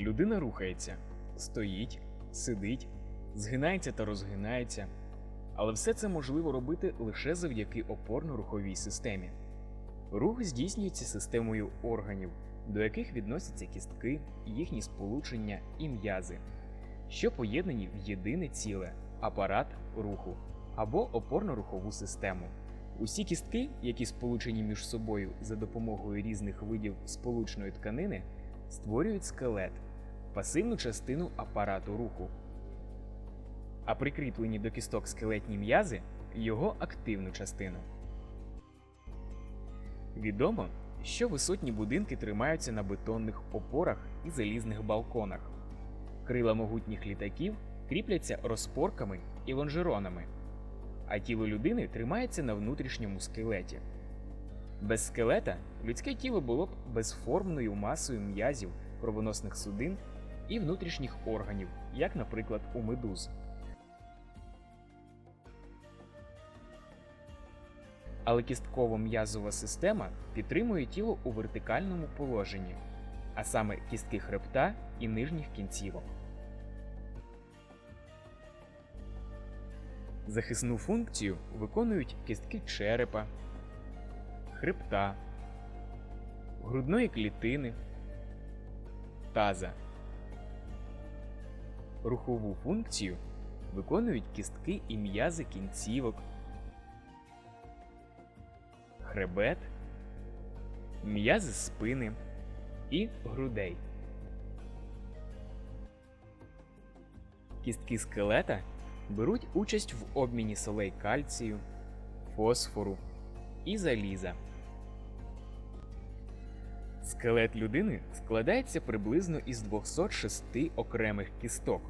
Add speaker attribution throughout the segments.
Speaker 1: Людина рухається, стоїть, сидить, згинається та розгинається. Але все це можливо робити лише завдяки опорно-руховій системі. Рух здійснюється системою органів, до яких відносяться кістки, їхні сполучення і м'язи, що поєднані в єдине ціле апарат руху або опорно-рухову систему. Усі кістки, які сполучені між собою за допомогою різних видів сполучної тканини, створюють скелет, пасивну частину апарату руху. А прикріплені до кісток скелетні м'язи його активну частину. Відомо, що висотні будинки тримаються на бетонних опорах і залізних балконах. Крила могутніх літаків кріпляться розпорками і лонжеронами, а тіло людини тримається на внутрішньому скелеті. Без скелета людське тіло було б безформною масою м'язів, кровоносних судин і внутрішніх органів, як, наприклад, у медуз. Але кістково-м'язова система підтримує тіло у вертикальному положенні, а саме кістки хребта і нижніх кінцівок. Захисну функцію виконують кістки черепа, хребта, грудної клітини, таза. Рухову функцію виконують кістки і м'язи кінцівок, хребет, м'язи спини і грудей. Кістки скелета беруть участь в обміні солей кальцію, фосфору і заліза. Скелет людини складається приблизно із 206 окремих кісток,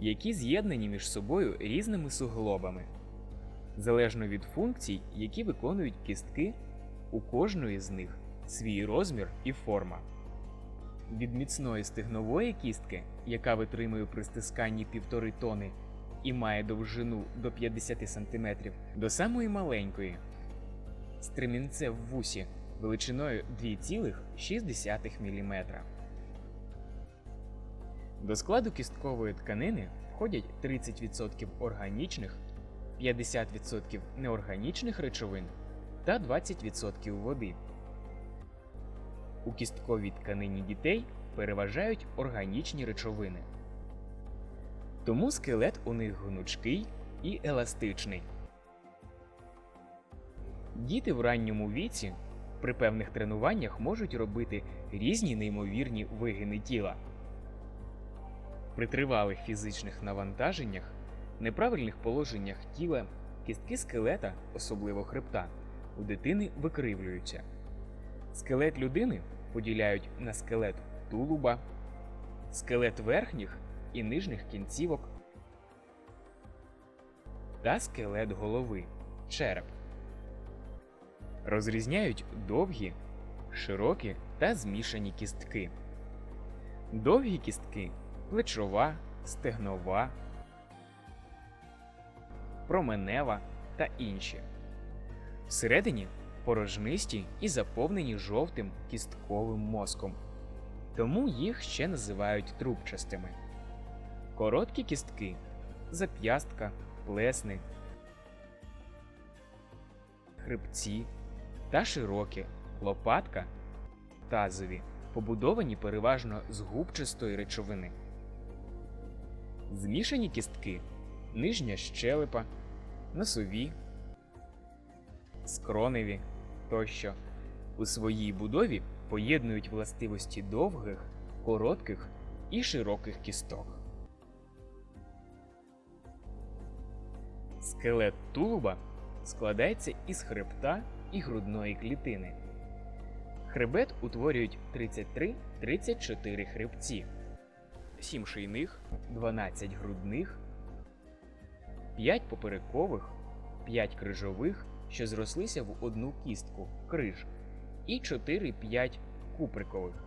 Speaker 1: які з'єднані між собою різними суглобами. Залежно від функцій, які виконують кістки, у кожної з них свій розмір і форма. Від міцної стегнової кістки, яка витримує при стисканні півтори тони і має довжину до 50 см, до самої маленької стремінце в вусі величиною 2,6 мм. До складу кісткової тканини входять 30% органічних, 50% неорганічних речовин та 20% води. У кістковій тканині дітей переважають органічні речовини. Тому скелет у них гнучкий і еластичний. Діти в ранньому віці при певних тренуваннях можуть робити різні неймовірні вигини тіла. При тривалих фізичних навантаженнях, неправильних положеннях тіла, кістки скелета, особливо хребта, у дитини викривлюються. Скелет людини поділяють на скелет тулуба, скелет верхніх і нижніх кінцівок та скелет голови череп. Розрізняють довгі, широкі та змішані кістки. Довгі кістки плечова, стегнова, променева та інші. Всередині порожнисті і заповнені жовтим кістковим мозком. Тому їх ще називають трубчастими. Короткі кістки зап'ястка, плесни, хребці та широкі лопатка тазові, побудовані переважно з губчастої речовини. Змішані кістки нижня щелепа, носові, скроневі тощо у своїй будові поєднують властивості довгих, коротких і широких кісток. Скелет тулуба складається із хребта і грудної клітини. Хребет утворюють 33-34 хребці, 7 шийних, 12 грудних, 5 поперекових, 5 крижових, що зрослися в одну кістку криж, і 4-5 куприкових.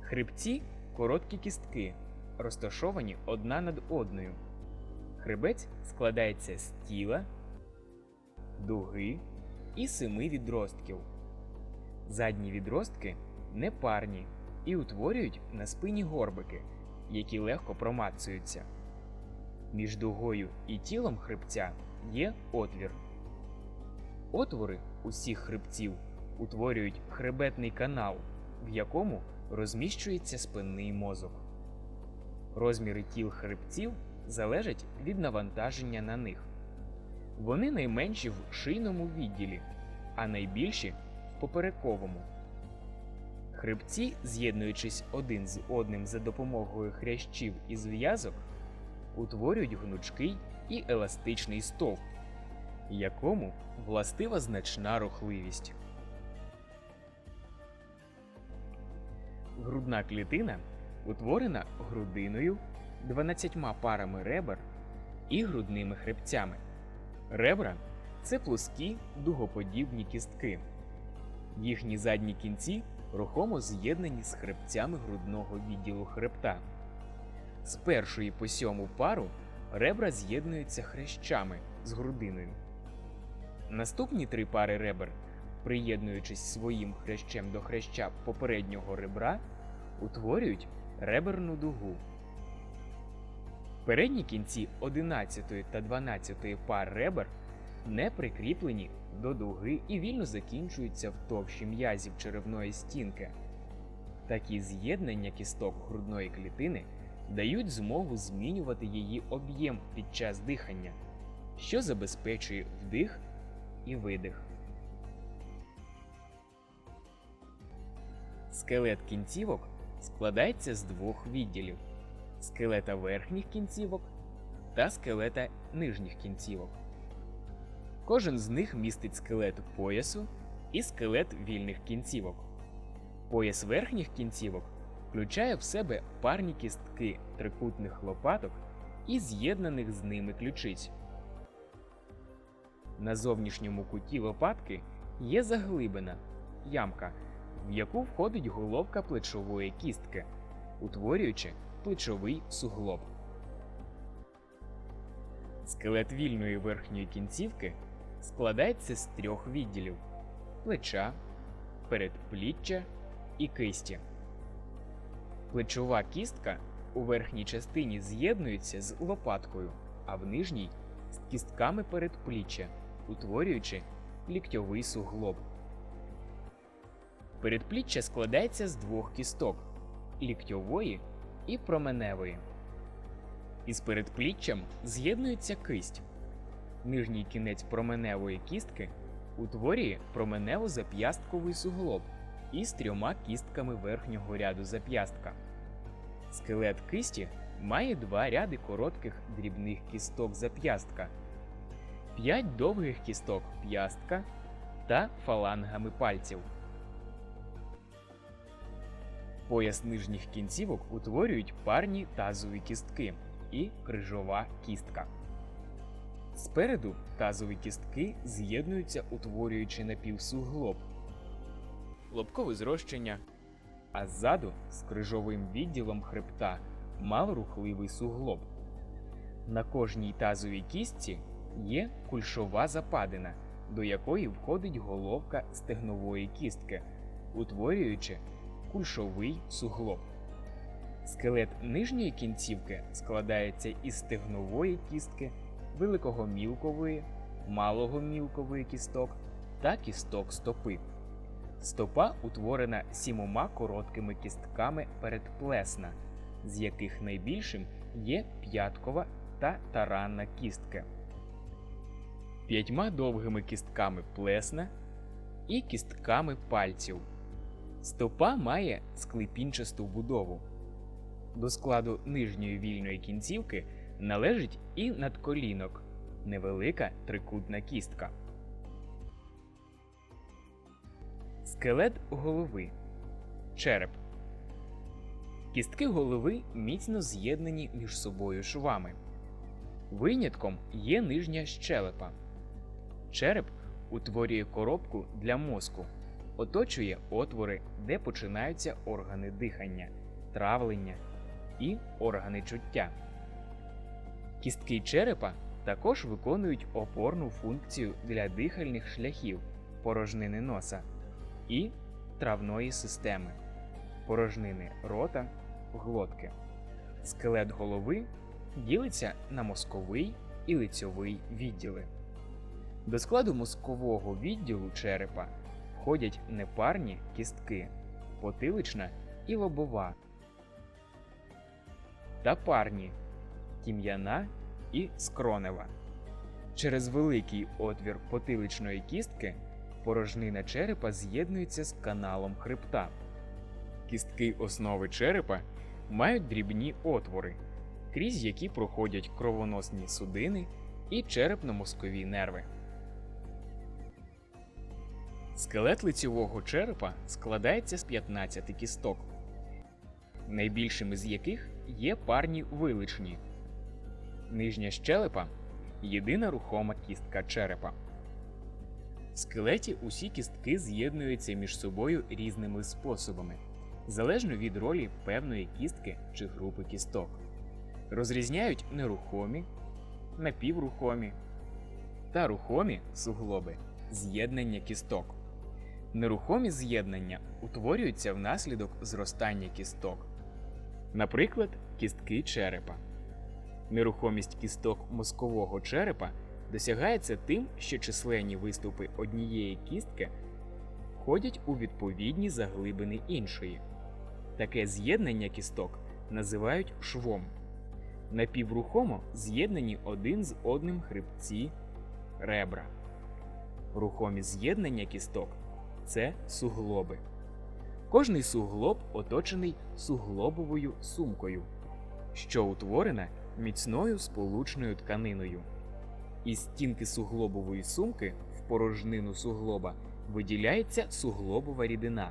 Speaker 1: Хребці короткі кістки, розташовані одна над одною. Хребець складається з тіла, дуги і семи відростків. Задні відростки непарні і утворюють на спині горбики, які легко промацуються. Між дугою і тілом хребця є отвір. Отвори усіх хребців утворюють хребетний канал, в якому розміщується спинний мозок. Розміри тіл хребців залежать від навантаження на них. Вони найменші в шийному відділі, а найбільші в поперековому. Хребці, з'єднуючись один з одним за допомогою хрящів і зв'язок, утворюють гнучкий і еластичний стовп, якому властива значна рухливість. Грудна клітина утворена грудиною, 12 парами ребер і грудними хребцями. Ребра це плоскі дугоподібні кістки. Їхні задні кінці рухомо з'єднані з хребцями грудного відділу хребта. З першої по сьому пару ребра з'єднуються хрящами з грудиною. Наступні три пари ребер, приєднуючись своїм хрящем до хряща попереднього ребра, утворюють реберну дугу. Передні кінці 11 та 12 пар ребер не прикріплені до дуги і вільно закінчуються в товщі м'язів черевної стінки. Такі з'єднання кісток грудної клітини дають змогу змінювати її об'єм під час дихання, що забезпечує вдих і видих. Скелет кінцівок складається з двох відділів скелета верхніх кінцівок та скелета нижніх кінцівок. Кожен з них містить скелет поясу і скелет вільних кінцівок. Пояс верхніх кінцівок включає в себе парні кістки трикутних лопаток і з'єднаних з ними ключиць. На зовнішньому куті лопатки є заглибина ямка, в яку входить головка плечової кістки, утворюючи плечовий суглоб. Скелет вільної верхньої кінцівки складається з трьох відділів плеча, передпліччя і кисті. Плечова кістка у верхній частині з'єднується з лопаткою, а в нижній з кістками передпліччя, утворюючи ліктьовий суглоб. Передпліччя складається з двох кісток ліктьової і променевої. Із передпліччям з'єднується кисть. Нижній кінець променевої кістки утворює променево-зап'ястковий суглоб із трьома кістками верхнього ряду зап'ястка. Скелет кисті має два ряди коротких дрібних кісток зап'ястка, п'ять довгих кісток п'ястка та фалангами пальців. Пояс нижніх кінцівок утворюють парні тазові кістки і крижова кістка. Спереду тазові кістки з'єднуються, утворюючи напівсуглоб, лобкове зрощення, а ззаду з крижовим відділом хребта малорухливий суглоб. На кожній тазовій кістці є кульшова западина, до якої входить головка стегнової кістки, утворюючи кульшовий суглоб. Скелет нижньої кінцівки складається із стегнової кістки, великого мілкової, малого мілкової кісток та кісток стопи. Стопа утворена сімома короткими кістками передплесна, з яких найбільшим є п'яткова та таранна кістки, п'ятьма довгими кістками плесна і кістками пальців. Стопа має склепінчасту будову. До складу нижньої вільної кінцівки належить і надколінок невелика трикутна кістка. Скелет голови. Череп. Кістки голови міцно з'єднані між собою швами. Винятком є нижня щелепа. Череп утворює коробку для мозку, оточує отвори, де починаються органи дихання, травлення і органи чуття. Кістки черепа також виконують опорну функцію для дихальних шляхів порожнини носа і травної системи. порожнини рота, глотки. Скелет голови ділиться на мозковий і лицьовий відділи. До складу мозкового відділу черепа входять непарні кістки, потилична і лобова, та парні тім'яна і скронева. Через великий отвір потиличної кістки порожнина черепа з'єднується з каналом хребта. Кістки основи черепа мають дрібні отвори, крізь які проходять кровоносні судини і черепно-мозкові нерви. Скелет лицьового черепа складається з 15 кісток, найбільшими з яких є парні виличні. Нижня щелепа єдина рухома кістка черепа. В скелеті усі кістки з'єднуються між собою різними способами, залежно від ролі певної кістки чи групи кісток. Розрізняють нерухомі, напіврухомі та рухомі суглоби з'єднання кісток. Нерухомі з'єднання утворюються внаслідок зростання кісток, наприклад, кістки черепа. Нерухомість кісток мозкового черепа досягається тим, що численні виступи однієї кістки входять у відповідні заглибини іншої. Таке з'єднання кісток називають швом. Напіврухомо з'єднані один з одним хребці ребра. Рухомі з'єднання кісток це суглоби. Кожний суглоб оточений суглобовою сумкою, що утворена міцною сполучною тканиною. Із стінки суглобової сумки в порожнину суглоба виділяється суглобова рідина.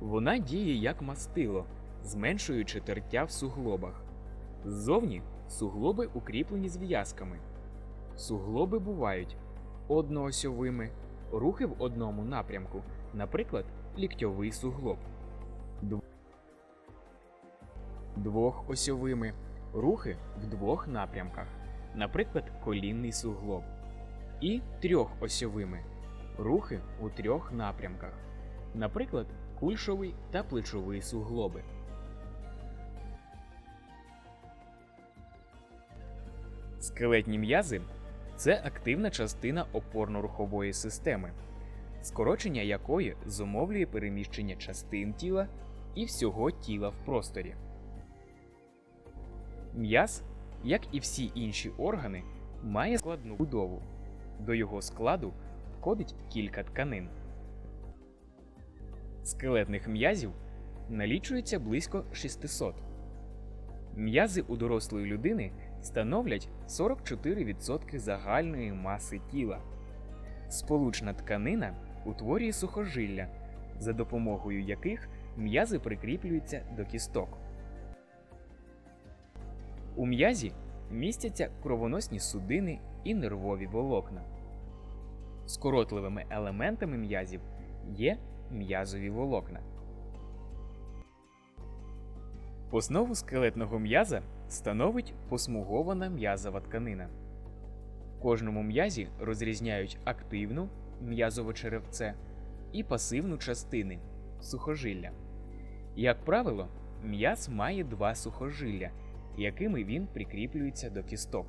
Speaker 1: Вона діє як мастило, зменшуючи тертя в суглобах. Ззовні суглоби укріплені зв'язками. Суглоби бувають одноосьовими, рухи в одному напрямку, наприклад, ліктьовий суглоб. Дв- Двохосьовими рухи в двох напрямках, наприклад, колінний суглоб. І трьохосьовими рухи у трьох напрямках, наприклад, кульшовий та плечовий суглоби. Скелетні м'язи це активна частина опорно-рухової системи, скорочення якої зумовлює переміщення частин тіла і всього тіла в просторі. М'яз, як і всі інші органи, має складну будову. До його складу входить кілька тканин. Скелетних м'язів налічується близько 600. М'язи у дорослої людини становлять 44% загальної маси тіла. Сполучна тканина утворює сухожилля, за допомогою яких м'язи прикріплюються до кісток. У м'язі містяться кровоносні судини і нервові волокна. Скоротливими елементами м'язів є м'язові волокна. Основу скелетного м'яза становить посмугована м'язова тканина. В кожному м'язі розрізняють активну м'язове черевце і пасивну частини сухожилля. Як правило, м'яз має два сухожилля, якими він прикріплюється до кісток.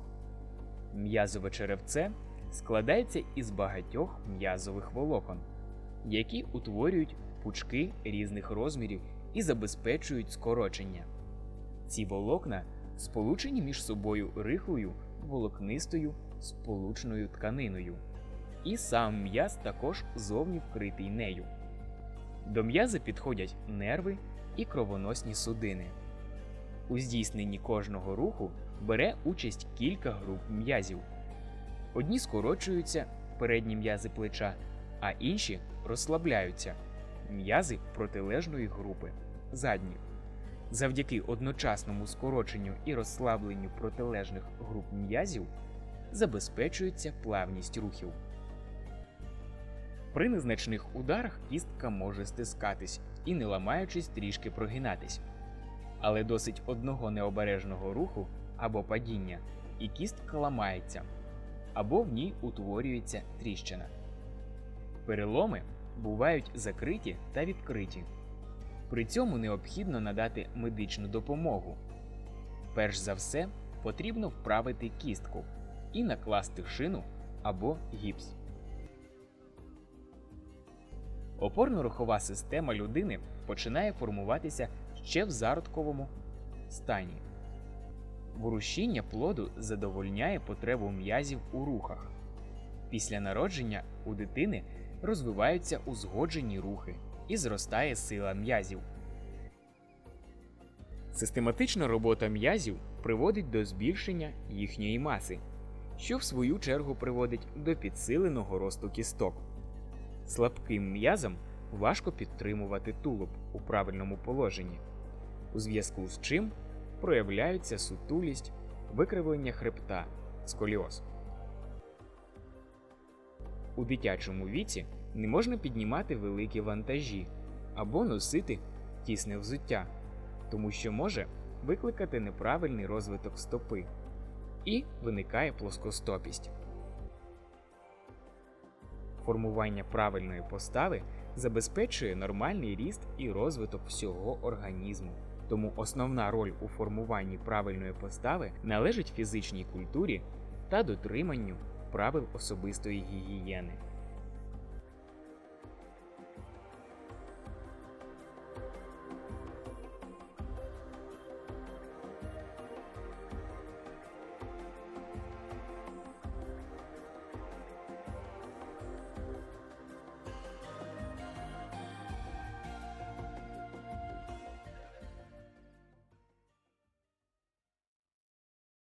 Speaker 1: М'язове черевце складається із багатьох м'язових волокон, які утворюють пучки різних розмірів і забезпечують скорочення. Ці волокна сполучені між собою рихлою волокнистою сполучною тканиною, і сам м'яз також зовні вкритий нею. До м'яза підходять нерви і кровоносні судини. У здійсненні кожного руху бере участь кілька груп м'язів. Одні скорочуються передні м'язи плеча, а інші розслабляються м'язи протилежної групи задні. Завдяки одночасному скороченню і розслабленню протилежних груп м'язів забезпечується плавність рухів. При незначних ударах кістка може стискатись і, не ламаючись, трішки прогинатись. Але досить одного необережного руху або падіння, і кістка ламається, або в ній утворюється тріщина. Переломи бувають закриті та відкриті. При цьому необхідно надати медичну допомогу. Перш за все, потрібно вправити кістку і накласти шину або гіпс. Опорно-рухова система людини починає формуватися ще в зародковому стані. Ворушіння плоду задовольняє потребу м'язів у рухах. Після народження у дитини розвиваються узгоджені рухи і зростає сила м'язів. Систематична робота м'язів приводить до збільшення їхньої маси, що в свою чергу приводить до підсиленого росту кісток. Слабким м'язам важко підтримувати тулуб у правильному положенні, у зв'язку з чим проявляються сутулість, викривлення хребта, сколіоз. У дитячому віці не можна піднімати великі вантажі або носити тісне взуття, тому що може викликати неправильний розвиток стопи і виникає плоскостопість. Формування правильної постави забезпечує нормальний ріст і розвиток всього організму. Тому основна роль у формуванні правильної постави належить фізичній культурі та дотриманню правил особистої гігієни.